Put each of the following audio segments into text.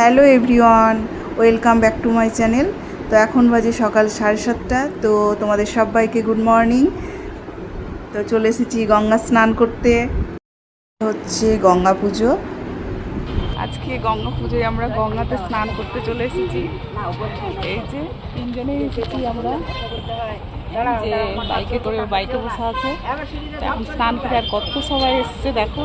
Hello everyone, welcome back to my channel. তো এখন বাজে সকাল সাড়ে সাতটা, তো তোমাদের সবাইকে গুড মর্নিং। তো চলে এসেছি গঙ্গা স্নান করতে। হচ্ছে গঙ্গা পুজো। আজকে গঙ্গা পুজোয় আমরা গঙ্গাতে স্নান করতে চলে এসেছি। এই যে তিনজনে এসেছি আমরা। যে বাইকে করে বাইকে বসে আছে। এখন স্নান করে আর কত সবাই এসছে দেখো।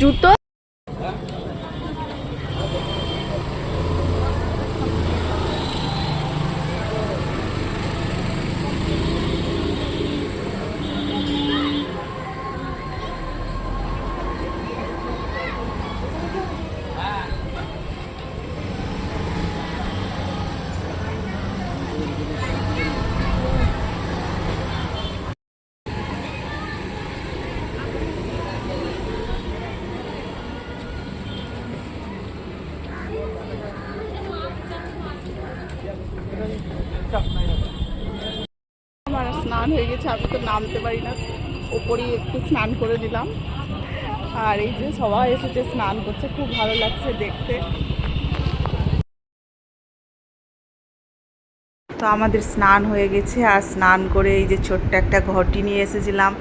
জুতো স্নান হয়ে গেছে, আমি তো নামতে পারি না। ওপরেই একটু স্নান করে দিলাম আর এই যে সবাই এসেছে, স্নান করছে, খুব ভালো লাগছে দেখতে। তো আমাদের স্নান হয়ে গেছে, আর স্নান করে এই যে ছোট্ট একটা ঘটি নিয়ে এসেছিলাম,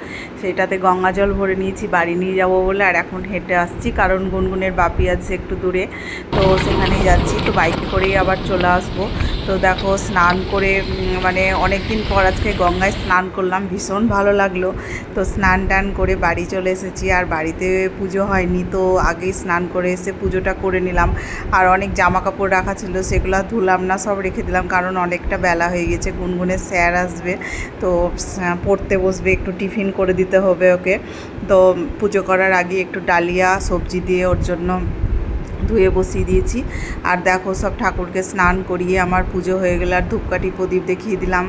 সেটাতে গঙ্গা জল ভরে নিয়েছি, বাড়ি নিয়ে যাব বলে, আর এখন হেঁটে আসছি, কারণ গুনগুনের বাপি আছে একটু দূরে, তো সেখানে যাচ্ছি, তো বাইকে করেই আবার চলে আসব। তো দেখো, স্নান করে মানে অনেক দিন পর আজকে গঙ্গায় স্নান করলাম, ভীষণ ভালো লাগল। তো স্নান টান করে বাড়ি চলে এসেছি, আর বাড়িতে পুজো হয়নি, তো আগেই স্নান করে এসে পুজোটা করে নিলাম। আর অনেক জামা কাপড় রাখা ছিল, সেগুলো ধুলাম না, সব রেখে দিলাম, কারণ অনেকটা বেলা হয়ে গেছে, গুনগুনের স্যার আসবে, তো পড়তে বসবে, একটু টিফিন করে দিতে হবে ওকে। তো, পুজো করার আগে একটু ডালিয়া, সবজি দিয়ে ওর জন্য ধুয়ে বসিয়ে দিয়েছি। আর দেখো, সব ঠাকুরকে স্নান করিয়ে আমার পুজো হয়ে গেলে, আর ধূপকাঠি প্রদীপ দেখিয়ে দিলাম।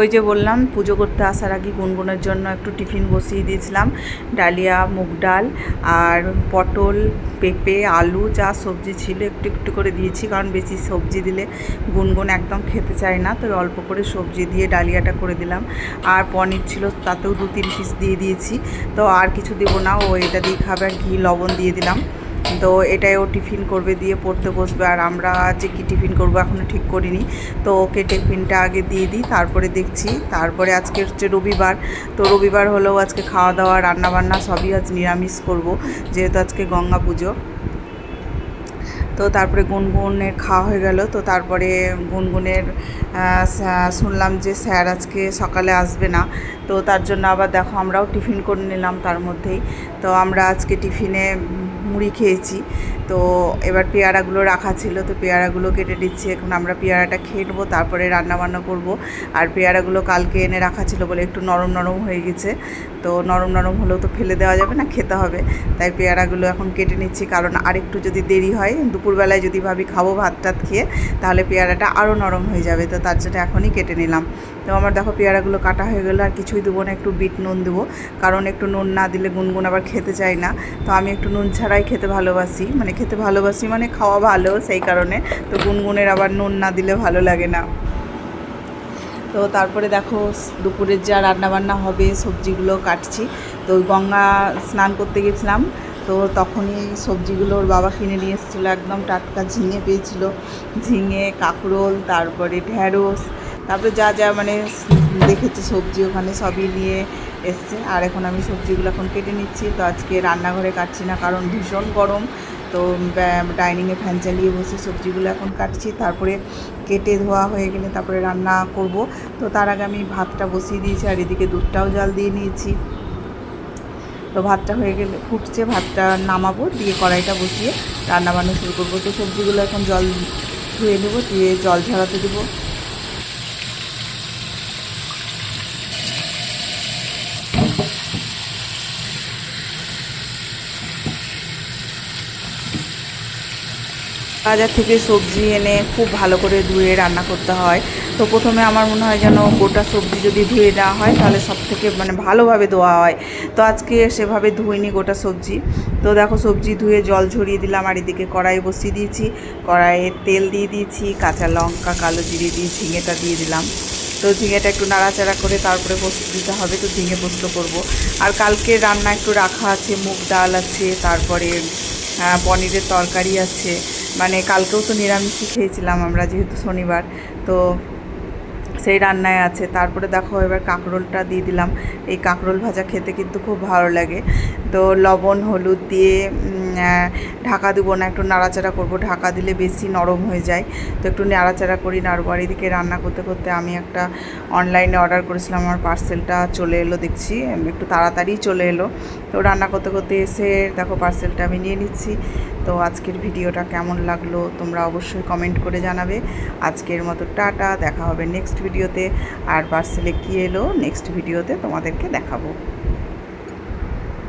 ওই যে বললাম, পুজো করতে আসার আগে গুনগুনের জন্য একটু টিফিন বসিয়ে দিয়েছিলাম। ডালিয়া, মুগ ডাল আর পটল, পেঁপে, আলু যা সবজি ছিল একটু একটু করে দিয়েছি, কারণ বেশি সবজি দিলে গুনগুন একদম খেতে চায় না। তো অল্প করে সবজি দিয়ে ডালিয়াটা করে দিলাম। আর পনির ছিল, তাতেও দু তিন পিস দিয়ে দিয়েছি। তো আর কিছু দেবো না, ও এটা দিয়ে খাবে আর ঘি, লবণ দিয়ে দিলাম। তো এটাই ও টিফিন করবে, দিয়ে পড়তে বসবে। আর আমরা যে কি টিফিন করব এখনও ঠিক করিনি। তো ওকে টিফিনটা আগে দিয়ে দিই, তারপরে দেখছি। তারপরে আজকে হচ্ছে রবিবার। তো রবিবার হলেও আজকে খাওয়া দাওয়া রান্না বান্না সবই আজ নিরামিষ করব, যেহেতু আজকে গঙ্গা পুজো। তো তারপরে গুনগুনের খাওয়া হয়ে গেল। তো তারপরে গুনগুনের শুনলাম যে স্যার আজকে সকালে আসবে না। তো তার জন্য আবার দেখো আমরাও টিফিন করে নিলাম তার মধ্যেই। তো আমরা আজকে টিফিনে মুড়ি খেয়েছি। তো এবার পেয়ারাগুলো রাখা ছিল, তো পেয়ারাগুলো কেটে দিচ্ছি এখন আমরা পেয়ারাটা খেয়ে নেব, তারপরে রান্নাবান্না করব। আর পেয়ারাগুলো কালকে এনে রাখা ছিল বলে একটু নরম নরম হয়ে গেছে। তো নরম নরম হলেও তো ফেলে দেওয়া যাবে না, খেতে হবে। তাই পেয়ারাগুলো এখন কেটে নিচ্ছি। কারণ আরেকটু যদি দেরি হয়, দুপুরবেলায় যদি ভাবি খাব ভাত টাত খেয়ে, তাহলে পেয়ারাটা আরও নরম হয়ে যাবে। তো তার জন্য এখনই কেটে নিলাম। তো আমার দেখো পেয়ারাগুলো কাটা হয়ে গেলো, আর কিছুই দেবো না, একটু বিট নুন দেবো। কারণ একটু নুন না দিলে গুনগুন আবার খেতে চায় না। তো আমি একটু নুন ছাড়াই খেতে ভালোবাসি। মানে খেতে ভালোবাসি মানে খাওয়া ভালো সেই কারণে। তো গুনগুনের আবার নুন না দিলে ভালো লাগে না। তো তারপরে দেখো দুপুরের যা রান্না বান্না হবে, সবজিগুলো কাটছি। তো গঙ্গা স্নান করতে গেছিলাম। তো তখনই সবজিগুলো ওর বাবা কিনে নিয়ে এসেছিল, একদম টাটকা ঝিঙে পেয়েছিল। ঝিঙে, কাঁকরোল, তারপরে ঢ্যাঁড়স তারপরে যা যা মানে দেখেছে সবজি ওখানে সবই নিয়ে এসছে। আর এখন আমি সবজিগুলো এখন কেটে নিচ্ছি। তো আজকে রান্নাঘরে কাটছি না কারণ ভীষণ গরম। তো ডাইনিংয়ে ফ্যান চালিয়ে বসে সবজিগুলো এখন কাটছি। তারপরে কেটে ধোয়া হয়ে গেলে তারপরে রান্না করব। তো তার আগে আমি ভাতটা বসিয়ে দিয়েছি আর এদিকে দুধটাও জাল দিয়ে নিয়েছি। তো ভাতটা হয়ে গেলে ফুটছে, ভাতটা নামাবো, দিয়ে কড়াইটা বসিয়ে রান্না বান্না শুরু করব। তো সবজিগুলো এখন জল ধুয়ে নেব, দিয়ে জল ঝরাতে দেবো। বাজার থেকে সবজি এনে খুব ভালো করে ধুয়ে রান্না করতে হয়। তো প্রথমে আমার মনে হয় যেন গোটা সবজি যদি ধুয়ে দেওয়া হয়, তাহলে সব থেকে মানে ভালোভাবে ধোয়া হয়। তো আজকে সেভাবে ধুইনি গোটা সবজি। তো দেখো সবজি ধুয়ে জল ঝরিয়ে দিলাম, আর এদিকে কড়াই বসিয়ে দিয়েছি। কড়াইয়ে তেল দিয়ে দিয়েছি, কাঁচা লঙ্কা, কালো জিরে দিয়ে ঝিঙেটা দিয়ে দিলাম। তো ঝিঙেটা একটু নাড়াচাড়া করে তারপরে পোস্ত দিতে হবে, তো ঝিঙে পোস্ত করব। আর কালকে রান্না একটু রাখা আছে, মুগ ডাল আছে, তারপরে পনিরের তরকারি আছে। মানে কালকেও তো নিরামিষই খেয়েছিলাম আমরা যেহেতু শনিবার, তো সেই রান্নায় আছে। তারপরে দেখো এবার কাঁকরোলটা দিয়ে দিলাম। এই কাঁকরোল ভাজা খেতে কিন্তু খুব ভালো লাগে। তো লবণ, হলুদ দিয়ে ঢাকা দেবো না, একটু নাড়াচাড়া করব। ঢাকা দিলে বেশি নরম হয়ে যায়। তো একটু নাড়াচাড়া করি নাড়বো আর এদিকে রান্না করতে করতে আমি একটা অনলাইনে অর্ডার করেছিলাম, আমার পার্সেলটা চলে এলো দেখছি একটু তাড়াতাড়ি চলে এলো। তো রান্না করতে করতে এসে দেখো পার্সেলটা আমি নিয়ে নিচ্ছি। তো আজকের ভিডিওটা কেমন লাগল তোমরা অবশ্যই কমেন্ট করে জানাবে। আজকের মতো টাটা, দেখা হবে নেক্সট ভিডিওতে আর পার্সেলে কী এলো নেক্সট ভিডিওতে তোমাদেরকে দেখাবো।